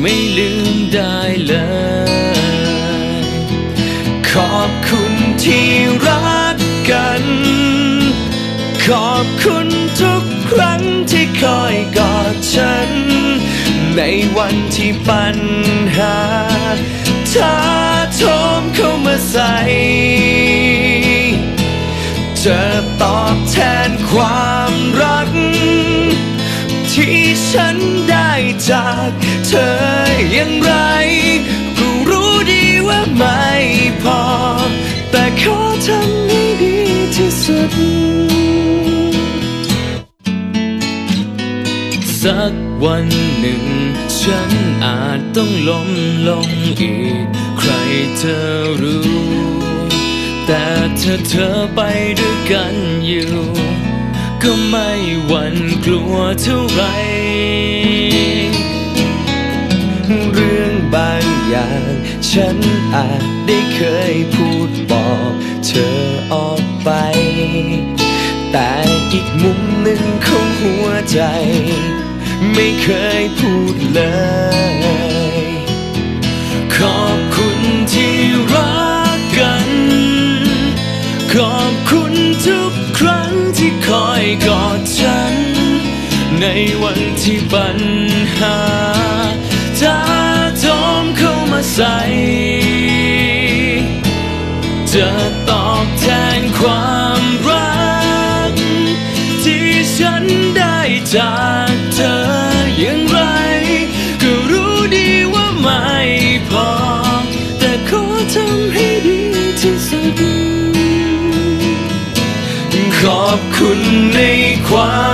ไม่ลืมได้เลย ขอบคุณที่รักกัน ขอบคุณทุกครั้งที่คอยกอดฉัน ในวันที่ปัญหาท้าโถมเข้ามาใส่จะตอบแทนความรัก ที่ฉันได้จากเธออย่างไรก็รู้ดีว่าไม่พอ แต่ขอทำให้ดีที่สุด สักวันหนึ่ง ฉันอาจต้องล้มลงอีก ใครเธอรู้ แต่ถ้าเธอไปด้วยกันอยู่ ก็ไม่หวั่น เท่าไร เรื่องบางอย่าง ฉันอาจได้เคยพูดบอกเธอออกไป แต่อีกมุมหนึ่งของหัวใจ ไม่เคยพูดเลย ขอบคุณที่รักกัน ขอบคุณทุกครั้งที่คอยกอดฉัน ในวันที่ปัญหาท้าโถมเข้ามาใส่จะตอบแทนความรัก ที่ฉันได้จากเธออย่างไร ก็รู้ดีว่าไม่พอ แต่ขอทำให้ดีที่สุดขอบคุณในความ